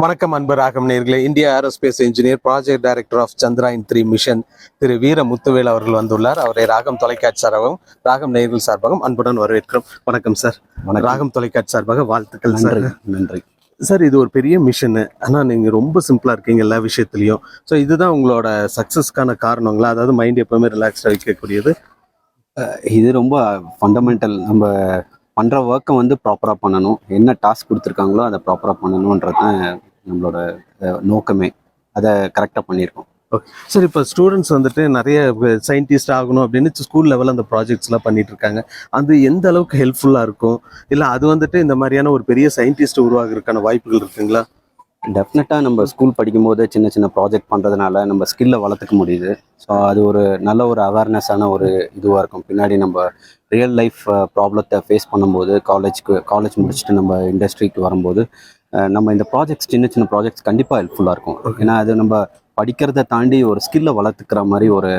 வணக்கம் அன்பு ராகம் நேர்களே. India aerospace engineer project director of Chandrayaan three mission Thiru Veera Muthuvel அவர்கள் வந்துள்ளார். அவரை ராகம் தொலைக்காட்சி சார்பாகவும் ராகம் நேர்கள் சார்பாகவும் அன்புடன் வரவேற்கிறோம். வணக்கம் சார். ராகம் தொலைக்காட்சி சார்பாக வாழ்த்துக்கள் சார். நன்றி நன்றி. சார் இது ஒரு பெரிய மிஷனு ஆனால் நீங்கள் ரொம்ப சிம்பிளாக இருக்கீங்க எல்லா விஷயத்துலையும். ஸோ இதுதான் உங்களோட சக்ஸஸ்க்கான காரணங்களா? அதாவது மைண்ட் எப்பவுமே ரிலாக்ஸ்டாக வைக்கக்கூடியது. இது ரொம்ப ஃபண்டமெண்டல் நம்ம பண்ணுற ஒர்க்கை வந்து ப்ராப்பராக பண்ணணும். என்ன டாஸ்க் கொடுத்துருக்காங்களோ அதை ப்ராப்பராக பண்ணணுன்றது தான் நம்மளோட நோக்கமே. அதை கரெக்டாக பண்ணியிருக்கோம். ஓகே சார் இப்போ ஸ்டூடெண்ட்ஸ் வந்துட்டு நிறைய சயின்டிஸ்ட் ஆகணும் அப்படின்னு ஸ்கூல் லெவலில் அந்த ப்ராஜெக்ட்ஸ்லாம் பண்ணிட்டு இருக்காங்க அது எந்த அளவுக்கு ஹெல்ப்ஃபுல்லாக இருக்கும்? இல்லை அது வந்துட்டு இந்த மாதிரியான ஒரு பெரிய சயின்டிஸ்ட் உருவாகிறதுக்கான வாய்ப்புகள் இருக்குங்களா? டெஃபினட்டாக நம்ம ஸ்கூல் படிக்கும்போது சின்ன சின்ன ப்ராஜெக்ட் பண்ணுறதுனால நம்ம ஸ்கில்லை வளர்த்துக்க முடியுது. ஸோ அது ஒரு நல்ல ஒரு அவேர்னஸான ஒரு இதுவாக இருக்கும். பின்னாடி நம்ம ரியல் லைஃப் ப்ராப்ளத்தை ஃபேஸ் பண்ணும்போது காலேஜ்க்கு காலேஜ் முடிச்சுட்டு நம்ம இண்டஸ்ட்ரிக்கு வரும்போது நம்ம இந்த ப்ராஜெக்ட்ஸ் சின்ன சின்ன ப்ராஜெக்ட்ஸ் கண்டிப்பாக ஹெல்ப்ஃபுல்லாக இருக்கும். ஏன்னா அது நம்ம படிக்கிறத தாண்டி ஒரு ஸ்கில்லை வளர்த்துக்கிற மாதிரி ஒரு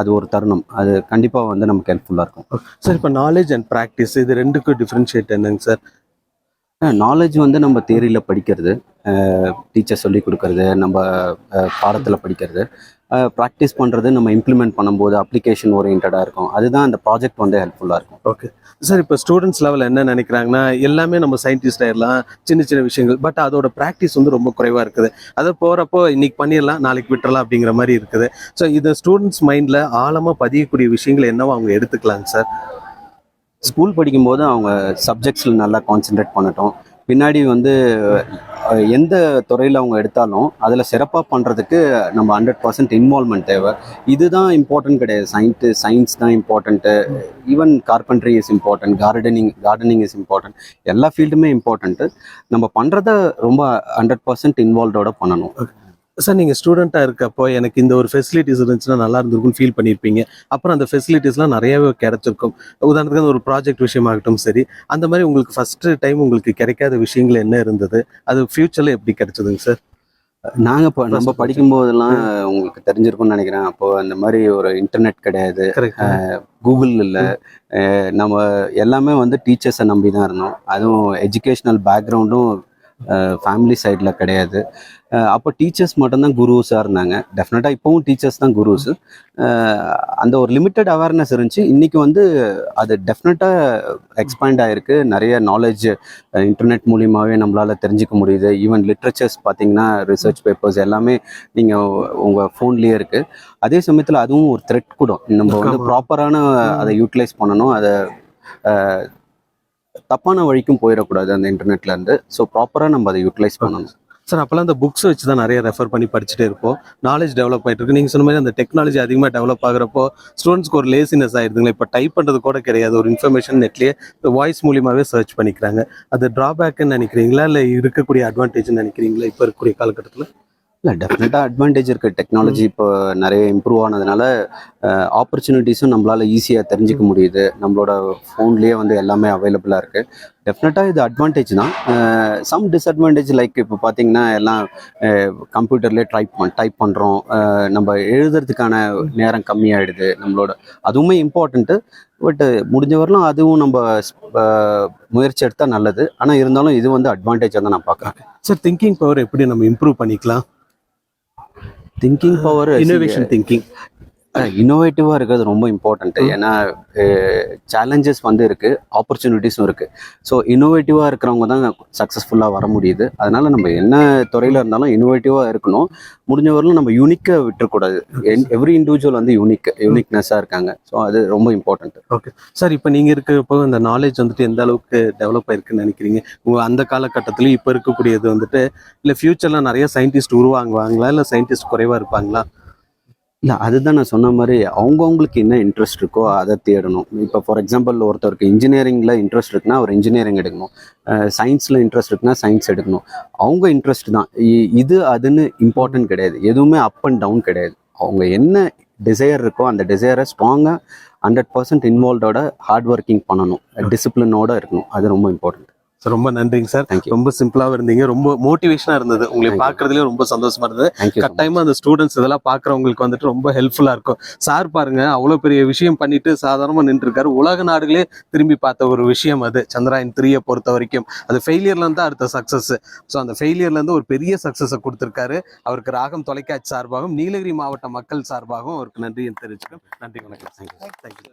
அது ஒரு தருணம். அது கண்டிப்பாக வந்து நமக்கு ஹெல்ப்ஃபுல்லாக இருக்கும். சார் இப்போ நாலேஜ் அண்ட் ப்ராக்டிஸ் இது ரெண்டுக்கும் டிஃப்ரென்ஷியேட் என்னங்க சார் நாலேஜ் வந்து நம்ம தேரியில் படிக்கிறது டீச்சர் சொல்லி கொடுக்கறது நம்ம பாடத்தில் படிக்கிறது ப்ராக்டிஸ் பண்ணுறது நம்ம இம்ப்ளிமெண்ட் பண்ணும்போது அப்ளிகேஷன் ஓரியன்டாக இருக்கும். அதுதான் அந்த ப்ராஜெக்ட் வந்து ஹெல்ப்ஃபுல்லாக இருக்கும். ஓகே சார் இப்போ ஸ்டூடெண்ட்ஸ் லெவலில் என்ன நினைக்கிறாங்கன்னா எல்லாமே நம்ம சயின்டிஸ்ட் ஆயிடலாம் சின்ன சின்ன விஷயங்கள் பட் அதோட ப்ராக்டிஸ் வந்து ரொம்ப குறைவாக இருக்குது. அதை போகிறப்போ இன்னைக்கு பண்ணிடலாம் நாளைக்கு விட்டுறலாம் அப்படிங்கிற மாதிரி இருக்குது. ஸோ இது ஸ்டூடெண்ட்ஸ் மைண்டில் ஆழமாக பதியக்கூடிய விஷயங்கள் என்னவோ அவங்க எடுத்துக்கலாங்க சார் ஸ்கூல் படிக்கும்போது அவங்க சப்ஜெக்ட்ஸில் நல்லா கான்சென்ட்ரேட் பண்ணட்டும். பின்னாடி வந்து எந்த துறையில் அவங்க எடுத்தாலும் அதில் சிறப்பாக பண்ணுறதுக்கு நம்ம ஹண்ட்ரட் பர்சன்ட் இன்வால்மெண்ட் தேவை. இதுதான் இம்பார்ட்டன்ட் கிடையாது. சயின்ஸு சயின்ஸ் தான் important even carpentry is important gardening gardening is important எல்லா ஃபீல்டுமே இம்பார்ட்டண்ட்டு நம்ம பண்ணுறத ரொம்ப ஹண்ட்ரட் பர்சன்ட் இன்வால்வ்டோட பண்ணணும். சார் நீங்கள் ஸ்டூடெண்ட்டாக இருக்கப்போ எனக்கு இந்த ஒரு ஃபெசிலிட்டிஸ் இருந்துச்சுன்னா நல்லா இருந்திருக்கும்னு ஃபீல் பண்ணியிருப்பீங்க அப்புறம் அந்த ஃபெசிலிட்டிஸ்லாம் நிறையவே கிடைச்சிருக்கும். உதாரணத்துக்கு அந்த ஒரு ப்ராஜெக்ட் விஷயமாகட்டும் சரி அந்த மாதிரி உங்களுக்கு ஃபர்ஸ்ட் டைம் உங்களுக்கு கிடைக்காத விஷயங்கள் என்ன இருந்தது? அது ஃபியூச்சரில் எப்படி கிடைச்சதுங்க சார் நாங்கள் இப்போ நம்ம படிக்கும்போதெல்லாம் உங்களுக்கு தெரிஞ்சிருக்கும்னு நினைக்கிறேன். அப்போ அந்த மாதிரி ஒரு இன்டர்நெட் கிடையாது. கூகுள் இல்லை. நம்ம எல்லாமே வந்து டீச்சர்ஸை நம்பி தான் இருந்தோம். அதுவும் எஜுகேஷ்னல் பேக்ரவுண்டும் ஃபேமிலி சைடில் கிடையாது. அப்போ டீச்சர்ஸ் மட்டும்தான் குருஸாக இருந்தாங்க. டெஃபினட்டாக இப்போவும் டீச்சர்ஸ் தான் குருஸ் அந்த ஒரு லிமிட்டட் அவேர்னஸ் இருந்துச்சு. இன்னைக்கு வந்து அது டெஃபினட்டாக எக்ஸ்பேண்ட் ஆகிருக்கு நிறைய நாலேஜ் இன்டர்நெட் மூலியமாகவே நம்மளால் தெரிஞ்சுக்க முடியுது. ஈவன் லிட்ரேச்சர்ஸ் பார்த்தீங்கன்னா ரிசர்ச் பேப்பர்ஸ் எல்லாமே நீங்கள் உங்கள் ஃபோன்லேயே இருக்குது அதே சமயத்தில் அதுவும் ஒரு த்ரெட் கூட. நம்ம வந்து. ப்ராப்பரான அதை யூட்டிலைஸ் பண்ணணும். அதை தப்பான வழிக்கும் போயிடக்கூடாது அந்த இன்டர்நெட்ல இருந்து. ஸோ ப்ராப்பராக நம்ம அதை யூட்டிலைஸ் பண்ணணும். சார் அப்போல்லாம் அந்த புக்ஸ் வச்சு தான் நிறைய ரெஃபர் பண்ணி படிச்சுட்டே இருப்போம். நாலேஜ் டெவலப் ஆகிட்டு இருக்கு. நீங்கள் சொன்ன மாதிரி அந்த டெக்னாலஜி அதிகமாக டெவலப் ஆகுறப்போ ஸ்டூடெண்ட்ஸ்க்கு ஒரு லேசினஸ் ஆயிடுதுங்களா இப்போ டைப் பண்ணுறது கூட கிடையாது. ஒரு இன்ஃபர்மேஷன் நெட்லேயே வாய்ஸ் மூலியமாகவே சர்ச் பண்ணிக்கிறாங்க. அது ட்ராபேக்குன்னு நினைக்கிறீங்களா? இல்லை இருக்கக்கூடிய அட்வான்டேஜ்னு நினைக்கிறீங்களா? இப்போ இருக்கக்கூடிய காலகட்டத்தில்? இல்லை டெஃபினட்டாக அட்வான்டேஜ் இருக்குது டெக்னாலஜி இப்போ நிறைய இம்ப்ரூவ் ஆனதுனால ஆப்பர்ச்சுனிட்டிஸும் நம்மளால் ஈஸியாக தெரிஞ்சுக்க முடியுது. நம்மளோட ஃபோன்லேயே வந்து எல்லாமே அவைலபிளாக இருக்குது டெஃபினட்டாக இது அட்வான்டேஜ் தான். சம் டிஸ்அட்வான்டேஜ் லைக் இப்போ பார்த்தீங்கன்னா எல்லாம் கம்ப்யூட்டர்லேயே டைப் பண் டைப் பண்ணுறோம் நம்ம எழுதுறதுக்கான நேரம் கம்மியாயிடுது. நம்மளோட அதுவுமே இம்பார்ட்டண்ட்டு பட் முடிஞ்ச வரலாம் அதுவும் நம்ம முயற்சி எடுத்தால் நல்லது. ஆனால் இருந்தாலும் இது வந்து அட்வான்டேஜாக தான் நான் பார்க்குறேன் சார் திங்கிங் பவர் எப்படி நம்ம இம்ப்ரூவ் பண்ணிக்கலாம்? திங்கிங் பவர் இன்னோவேஷன் திங்கிங் இன்னோவேட்டிவாக இருக்கிறது ரொம்ப இம்பார்ட்டன்ட் ஏன்னா சேலஞ்சஸ் வந்து இருக்கு ஆப்பர்ச்சுனிட்டிஸும் இருக்கு. ஸோ இன்னோவேட்டிவாக இருக்கிறவங்க தான் சக்ஸஸ்ஃபுல்லாக வர முடியுது. அதனால நம்ம என்ன துறையில இருந்தாலும் இன்னோவேட்டிவாக இருக்கணும். முடிஞ்ச வரலும் நம்ம யூனிக்கை விட்டுறக்கூடாது. எவ்ரி இண்டிவிஜுவல் வந்து யூனிக் யூனிக்னஸாக இருக்காங்க. ஸோ அது ரொம்ப இம்பார்ட்டன்ட் ஓகே சார் இப்போ நீங்கள் இருக்கிறப்போ இந்த நாலேஜ் வந்துட்டு எந்த அளவுக்கு டெவலப் ஆயிருக்குன்னு நினைக்கிறீங்க? அந்த காலகட்டத்திலையும் இப்போ இருக்கக்கூடியது வந்துட்டு இல்லை ஃபியூச்சரில் நிறைய சயின்டிஸ்ட் உருவாங்குவாங்களா இல்லை சயின்டிஸ்ட் குறைவாக இருப்பாங்களா? இல்லை அதுதான் நான் சொன்ன மாதிரி அவங்கவுங்களுக்கு என்ன இன்ட்ரெஸ்ட் இருக்கோ அதை தேடணும். இப்போ ஃபார் எக்ஸாம்பிள் ஒருத்தருக்கு இன்ஜினியரிங்கில் இன்ட்ரெஸ்ட் இருக்குன்னா அவர் இன்ஜினியரிங் எடுக்கணும். சயின்ஸில் இன்ட்ரெஸ்ட் இருக்குன்னா சயின்ஸ் எடுக்கணும். அவங்க இன்ட்ரெஸ்ட் தான். இது அதுன்னு இம்பார்ட்டன்ட் கிடையாது. எதுவுமே அப் அண்ட் டவுன் கிடையாது. அவங்க என்ன டிசையர் இருக்கோ அந்த டிசையரை ஸ்ட்ராங்காக ஹண்ட்ரட் பர்சன்ட் இன்வால்வோட ஹார்ட் ஒர்க்கிங் பண்ணணும். டிசிப்ளினோட இருக்கணும். அது ரொம்ப இம்பார்ட்டன்ட் ரொம்ப நன்றிங்க சார். தேங்க்யூ ரொம்ப சிம்பிளாவும் இருந்தீங்க. ரொம்ப மோட்டிவேஷனா இருந்தது. உங்களை. பாக்குறதுலயும் ரொம்ப சந்தோஷமா இருந்தது. தேங்க்யூ கட்டாயமா அந்த ஸ்டூடெண்ட்ஸ் இதெல்லாம் பாக்குறவங்களுக்கு வந்துட்டு ரொம்ப ஹெல்ப்ஃபுல்லா இருக்கும். சார் பாருங்க அவ்வளவு பெரிய விஷயம் பண்ணிட்டு சாதாரணமா நின்று இருக்காரு உலக நாடுகளே திரும்பி பார்த்த ஒரு விஷயம் அது. சந்திராயன் த்ரீயை பொறுத்த வரைக்கும். அது ஃபெயிலியர்ல இருந்து அடுத்த சக்சஸ் ஸோ அந்த ஃபெயிலியர்ல இருந்து ஒரு பெரிய சக்சஸை கொடுத்திருக்காரு. அவருக்கு ராகம் தொலைக்காட்சி சார்பாகவும் நீலகிரி மாவட்ட மக்கள் சார்பாகவும் அவருக்கு நன்றியை தெரிவிச்சுக்கிறோம். நன்றி வணக்கம். தேங்க்யூ